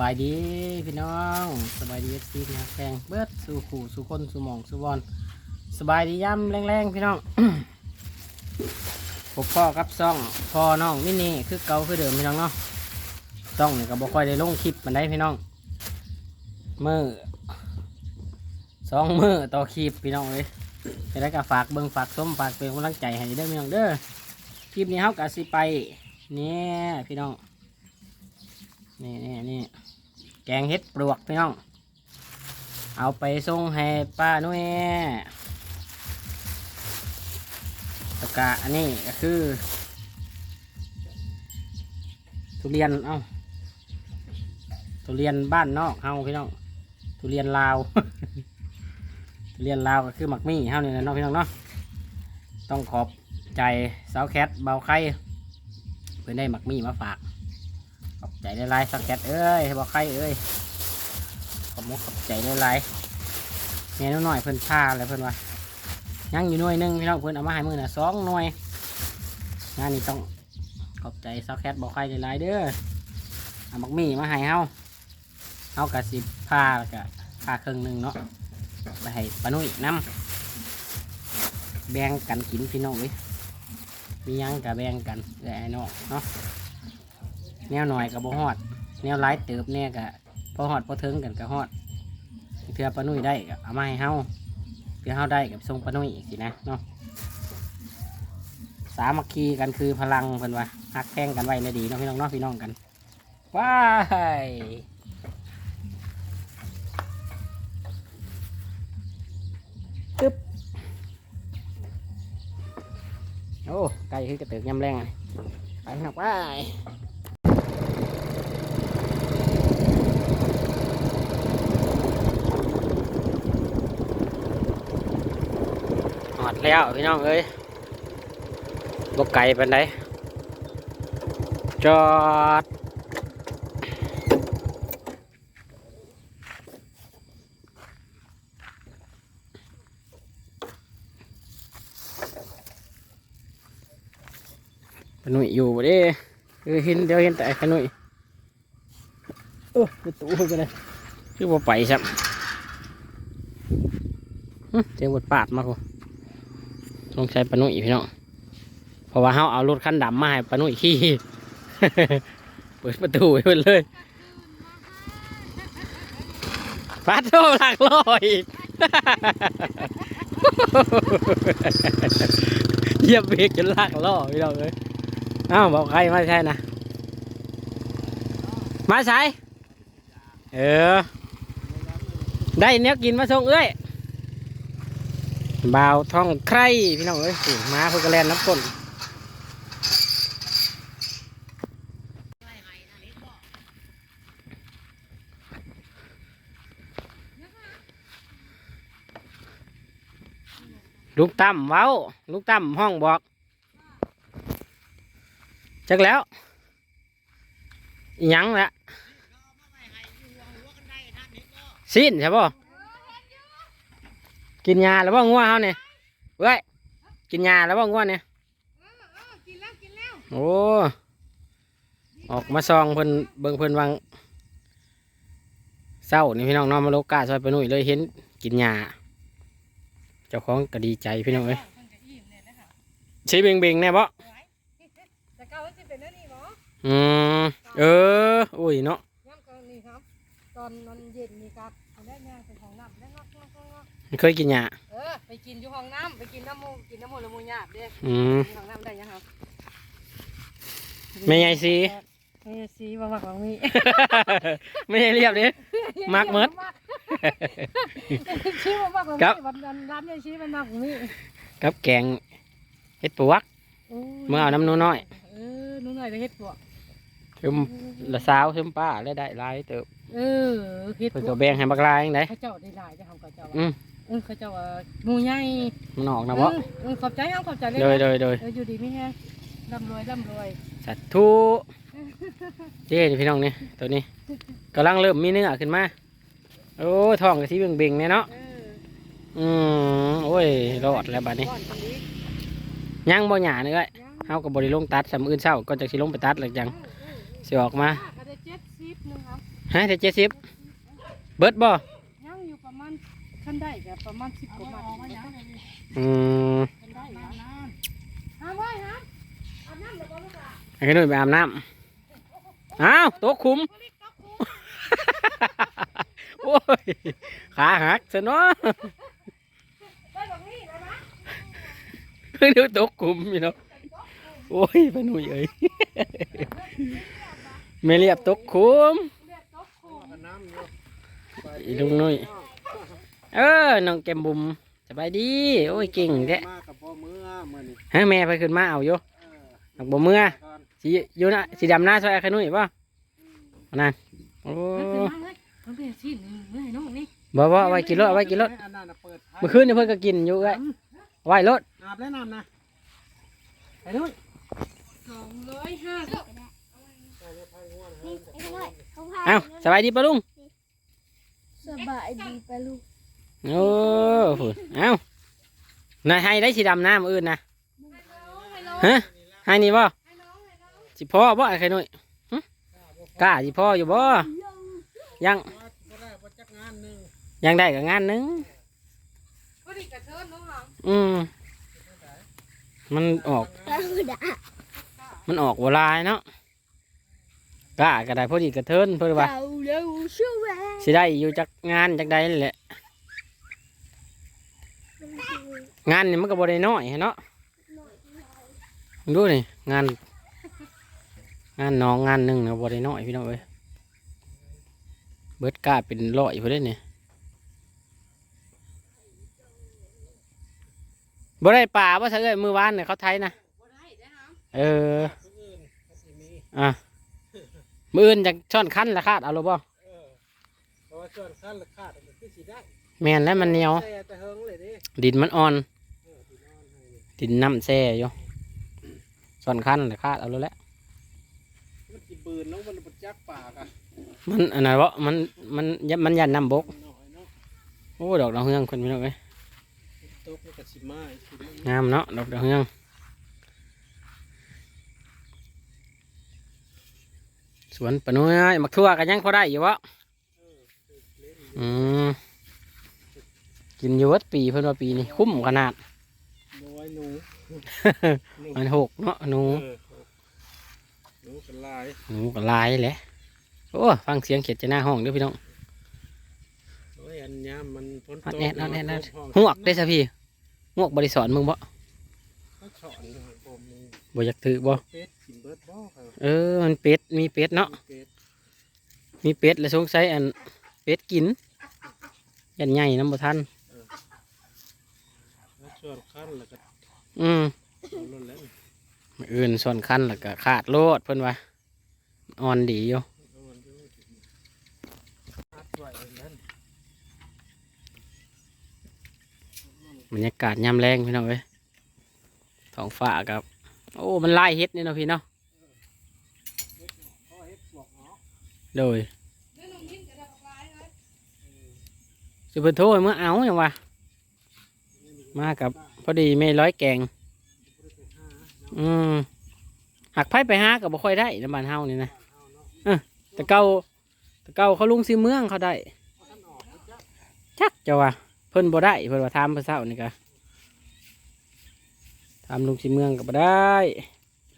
บายดีพี่น้องสบายดีเอฟซีนะแพงเบิดสู่ขู่สู่คนสู่หมองสู่บอลสบายดีย่ำแรงๆพี่น้องพบพ่อกับซ่องพ่อน้องมินี่คือเก่าคือเดิมพี่น้องเนาะซ่องนี่ก็บ่ค่อยได้ลงคลิปมันได้พี่น้องมือสองมือต่อคลิปพี่น้องเลยจะได้ก็ฝากเบิ่งฝากส้มฝากเป็นกำลังใจให้เด้อพี่น้องเด้อคลิปนี้เฮากะสิไปเนี่ยพี่น้องนี่นี่นี่ แกงเห็ดปลวกพี่น้อง เอาไปส่งให้ป้านุ้ยตะกะอันนี้ก็คือ ทุเรียนเอ้าทุเรียนบ้านนอกเฮาพี่น้องทุเรียนลาว ทุเรียนลาวก็คือหมักมี่เฮานี่แหละเนะพี่น้องเนาะต้องขอบใจสาวแคทเบาไข่เพื่อนได้หมักมี่มาฝาก ใจลายสักแคทเอ้ยบอกใครเอ้ยขอบมุกขอบใจหลายเนี่ยน้อยเพิ่นพาเลยเพิ่นว่ายังอยู่หน่วยหนึงพี่น้องเพิ่นเอามาให้มือน่ะสองหน่วยงานนี้ต้องขอบใจสักแคทบอกใครหลายเด้อเอามักมี่มาให้เฮาเฮากะสิพาแล้วก็พาครึ่งหนึ่งเนาะไปให้ปานุ่ยน้ำแบ่งกันกินพี่น้องเลยมียังกะแบ่งกันเอ้ยไอ้น้องเนาะ แนวหน่อยกับบ่ฮอด แนวร้ายเติบแน่กะพอฮอดพอถึงกันก็ฮอดเพื่อปานุ่ยได้ก็เอามาให้เฮาเพื่อเฮาได้กับทรงปานุ่ยอีกสินะเนาะสามัคคีกันคือพลังเพิ่นว่าฮักแข่งกันไว้ในดีเนาะพี่น้องเนาะพี่น้องกันว้ายตึ๊บโอ้ไก่คือกระเตือกยำแรงอะไปหนักไป อดแล้วพี่น้องเอ้ยบกไก่เป็นไดจอดขนุยอยู่เด้เออเห็นเดี๋ยวเห็นแต่ขนุยเออประตูกันเลยคือบ่ไปครับหึเสียงบทปาดมาคุต้ องใช้ปนุ่ยพี่น้องเพราะว่าเขาเอารถคันดำมาให้ปนุ่ยขี่เปิดประตูให้เลยฟาดโตหลักลอยอีกเยียบเบรกจนลากล้อพี่น้องเลยอ้าวบอกใครไม่ใช่นะ มาใช้เออ ได้เนี้ยกินมาส่งเอ้ย บาวท่องใครพี่น้องเอ้ยอู้มาเพื่อกระแลนน้ำก้นลูกตั้มเว้า ลูกตั้มห้องบอก จักแล้วหยังละสิ้นใช่ป่ะ กินยาแล้วบ่งัวเฮาเนี่ยเว้ยกินยาแล้วบ่งัวเนี่ยกินแล้วกินแล้วโอ้ออกมาซองเพิ่นเบิ่งเพิ่นวังเศร้านี่พี่น้องเน้องมาโลกาซอยไปหนุ่ยเลยเห็นกินยาเจ้าของก็ดีใจพี่น้องเอ้ยมันก็อิ่มเนี่ยนะคะใช้เบ่งเบ่งๆแน่บ่แต่เก่าจะเป็นเรื่องนี้หมออืมเอออุ้ยเนาะย่ำตอนนี้ครับตอนนั้นเย็นนี่ครับ งอกงอกมันเคยกินยาเออไปกินอยู่ห้องน้ำไปกินน้ำมูกกินน้ำมูกละมูหยาบเด้อืมกินห้องน้ำได้ยังครับไม่ไงสิไม่ใช่สีมามักของมีไม่ให้เรียบดิมักเมิดชี้มามักของครับมีวันนั้นร้านยายชี้มันมักของมีกับแกงเห็ดปวกโอ้เมื่อเอาน้ำหนูน้อยเออหนูหน่อยจะเฮ็ดปวกถึมละสาวถึมป้าแล้วได้หลายเติบเออเฮ็ดเพิ่นปก็วกแบ่งให้บักลายจังไดเขาเจ้าได้หลายจ้ะเขาเจ้าว่าอืม เออเขาเจ้าว่าหมูใหญ่มันออกนะบ่เออขอบใจครับขอบใจเลยโดยนะโดยโดยเอออยู่ดีไม่แห้งร่ำรวยร่ำรวยสัตว์ทุเจ้นี่พี่น้องนี่ตัวนี้กำลังเริ่มมีเนื้อขึ้นมาโอ้ยท้องก็สีเบ่งๆเนี่ยเนาะเอออืมโอ้ยรอดแล้วบัดนี้ก่อนคนนี้ยังบ่หยาเนื้อยังเฮาก็บ่ได้ลงตัดสำอื่นเช้าก็จะสิลงไปตัดหลักจังสิออกมาก็ได้เจ็ดสิบหนึงครับ ฮะแต่เจ็ดสิบเบิดบ่ยังอยู่ประ มาณขั้นได้กับประมาณสิบกว่าบาทอืมขั้นได้นะห้ามไว้ฮะอาบน้ำเดี๋ยวก่อนลูกอะไอ้ขนุนไปอาบน้ำอ้าวตกขุมก็รีบกลับกูโอ้ยขาหักซะเนาะได้แบบนี้แล้วนะเดี๋ยวตกขุมพี่เนาะโอ้ยพะหนุ่ยเอ้ยไม่เรียบตกขุมเรียกกลับกูอีลุงนุ้ย เออน้องแก้มบุ๋มสบายดี โอ้ยเก่งแท้มากับพ่อเมื่อมื่อนี่ให้แม่ไปขึ้นมาเอาอยู่เออนักบ่เมื่อก่อนสีอยู่นะสีดำหน้าซอยไอ้ขนุยป่ะนั่นโอ้มันเป็นมาเลยมันเป็นสิ่งหนึ่งเมื่อไหร่น้องนี่บ่บ่เอาไว้กินรถเอาไว้กินรถอันนั้นน่ะเปิดไฟเมื่อคืนนี่เพิ่นก็กินอยู่ไอ้ไว้รถอาบแล้วน้ำนะไปนู้นสองร้อยห้าสิบเอ้าสบายดีปะลุงสบายดีปะลูก โอ้โหเอ้านายให้ได้สีดำหน้ามืออื่นนะฮะให้นี่บ่สิพ่อบ่ไอ้ขนุยหึกล้าสิพ่ออยู่บ่ยังก็ได้บ่จักงานหนึ่งยังได้กับงานหนึงก็ดีกระเทินน้องหลังอืมมันออกตาดามันออกเวลายเนาะกล้าก็ได้พอดีกระเทินเพื่อว่าเต่าเร็วช่วยสิได้อยู่จักงานจักใดนั่นแหละ งานนี่มันก็บ่ได้น้อยเนาะดูนี่งาน งานน้องงานหนึ่งนะบ่ได้น้อยพี่น้องเอ้ยเบิดกล้าเป็นร้อยพอได้เนี่ยบ่ได้ป่าบ่ซะเอ้ยมือวานเนี่ยเขาไทยนะเอออะมืออื่นจากช่อนคั้นละคาดเอาหรือบ่เออเพราะว่าส่วนขั้นราคาดมันคือสิได้ แม่นแล้วมันเหนียวแต่แต่เฮิงเลยดิดินมันอ่อนเออที่นอนให้นี่ดินน้ำแซ่อยู่ช่อนคันละคาดเอาแล้วแหละมันสิบืนแล้วมันบ่จักปากอะมันอันไหนวะมันมันมันยันน้ำบกน้อยเนาะโอ้ดอกดาวเฮืองคนพี่น้องเอ้ยตกมันก็สิมาอีกทีนึงงามเนาะดอกดาวเฮืองสวนปะน้อยมักทั่วกันยังพอได้อยู่วะเออเล่นอืม กินอยู่วัดปีเพิ่นว่าปีนี้คุ้มขนาดน้อยหนูมันหกเนาะหนูเออหนูกันลายหนูก็หลายแหละโอ้ฟังเสียงเขียดจะหน้าห้องเด้วยพี่น้องโอ้ยอันยามมันฝนอัดตกแอดอัดแอดอัดห้องหวกได้อซะพี่หวกบริสอนมึงบ่เขาสอนให้ผมมึงบ่อยากถือบ่เป็ดกินเบิดบ่ครับเออมันเป็ดมีเป็ดเนาะเป็ดมีเป็ดแล้วสงสัยอันเป็ดกินยันใหญ่น้ำบ่ทันแล้ว ส่วนขั้นแล้วก็อืมเอาลงแล้วมื้ออื่นส่วนคันแล้วก็ขาดโลดเพิ่นว่าอ่อนดีอยู่เอามันดูอัดไว้นั่นบรรยากาศยามแรงพี่น้องเอ้ยท้องฟ้ากับ โอ้มันไล่เฮ็ดนี่เนาะพี่เนาะพ่อเฮ็ดปวกเนาะโดยเรื่องน้องมิ้นจะได้ออกลายเลยสิเพิ่นโทรให้มื่อเอาหยังวะมากับ พอดีแม่ร้อยแกง อืมหักไผไปหาก็บ่ค่อยได้ในบ้านเฮานี่นะเออแต่เก่าแต่เก่าเขาลุงซีเมืองเขาได้ท่านออกแล้วจ้ะจักจะว่าเพิ่นบ่ได้เพิ่นว่าถามเพิ่นเช้านี่ก็ถามลุงซีเมืองก็บ่ได้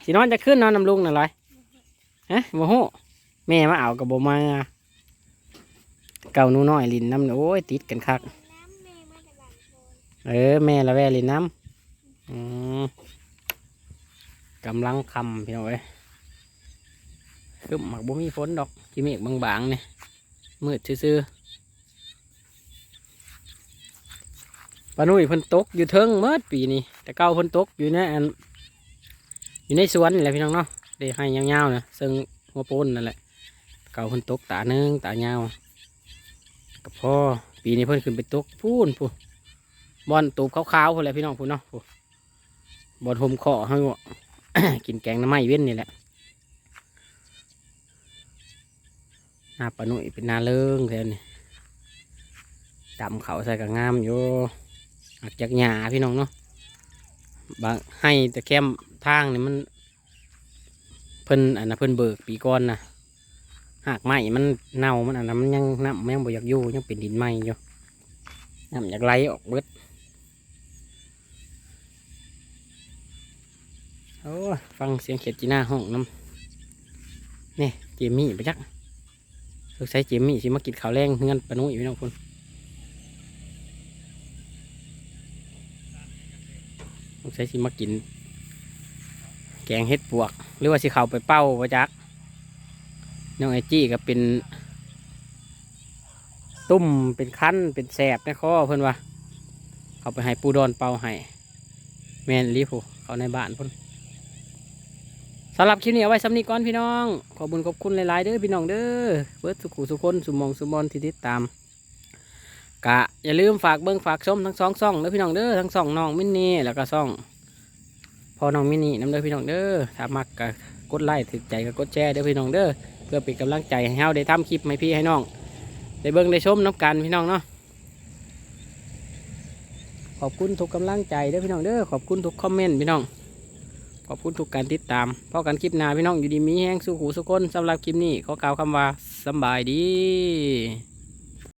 สินอนจะขึ้นนอนนำลุงนั่นไรฮะบ่ฮู้แม่มาเอาก็บ่มาเก่าหนูน้อยลินน้ำโอ้ยติดกันคัก เออ แม่ละแวลินน้ำอืมกำลังคำพี่น้องเอ้ยคือหมักบ่มีฝนดอกที่เมฆบางๆเนี่ยมืดซื่อๆปานุ่ยพิ่นตกอยู่เทิงเมื่อปีนี้แต่เก่าพิ่นตกอยู่ในอันอยู่ในสวนนี่แหละพี่น้องเนาะเดี๋ยวให้ยาวๆนะซึ่งหัวโปนนั่นแหละเก่าพิ่นตกตาหนึ่งตายาวกับพ่อปีนี้เพิ่นขึ้นไปตกพูนพูน บอลตูบขาวๆพอแหละพี่น้องพูนเนาะบอลหมคอให้กินแกงน้ำไม้เว้นนี่แหละนาปนุ่ยเป็นนาเลิงแทนนี่ดำเขาใส่กับงามอยู่หักจากหญ้าพี่น้องเนาะบางให้แต่แคมทางนี่มัน เพิ่นอันนะเพิ่นเบิกปีก้อนนะหากไม้มันเน่ามันอันนั้นมันยังน้ำมันยังบ่อยากอยู่ยังเป็นดินไหมอยู่น้ำอยากไหลออกเบิด โอ้ฟังเสียงเขียดจีน่าห้องน้ำนี่เจมี่ไปจักสงสัยเจมี่สิมากินข้าวแรงเฮือนปนุ้ยพี่น้องคนสงสัยสิมากิน แกงเห็ดปวก หรือว่าสิเขาไปเป้าไปจักน้องไอจี้ก็เป็น ตุ่มเป็นคั้นเป็นแสบในคอเพื่อนว่าเขาไปให้ปูดอนเป่าให้แมนรีพูเขาในบ้านเพุ่น สำหรับคลิปนี้เอาไว้สำนีก่อนพี่น้อง ขอบุญขอบคุณหลายๆเด้อพี่น้องเด้อเบิร์ดสุขุสุคนสุมองสุมอนที่ติดตามกะอย่าลืมฝากเบิ้งฝากชมทั้งสองซ่องเด้อพี่น้องเด้อทั้งสองน้องมินนี่แล้วก็ซ่องพอน้องมินนี่น้ำเด้อพี่น้องเด้อถ้ามักก็กดไลค์ถึกใจก็กดแชร์เด้อพี่น้องเด้อเพื่อเป็นกำลังใจให้เฮาได้ทำคลิปให้พี่ให้น้องได้เบิ่งได้ชมน้ำกันพี่น้องเนาะขอบคุณทุกกำลังใจเด้อพี่น้องเด้อขอบคุณทุกคอมเมนต์พี่น้อง ขอบคุณทุกการติดตามพอกันคลิปหน้าพี่น้องอยู่ดีมีแห้งสู้หูสุกคนสำหรับคลิปนี้ขอกล่าวคำว่าสบายดี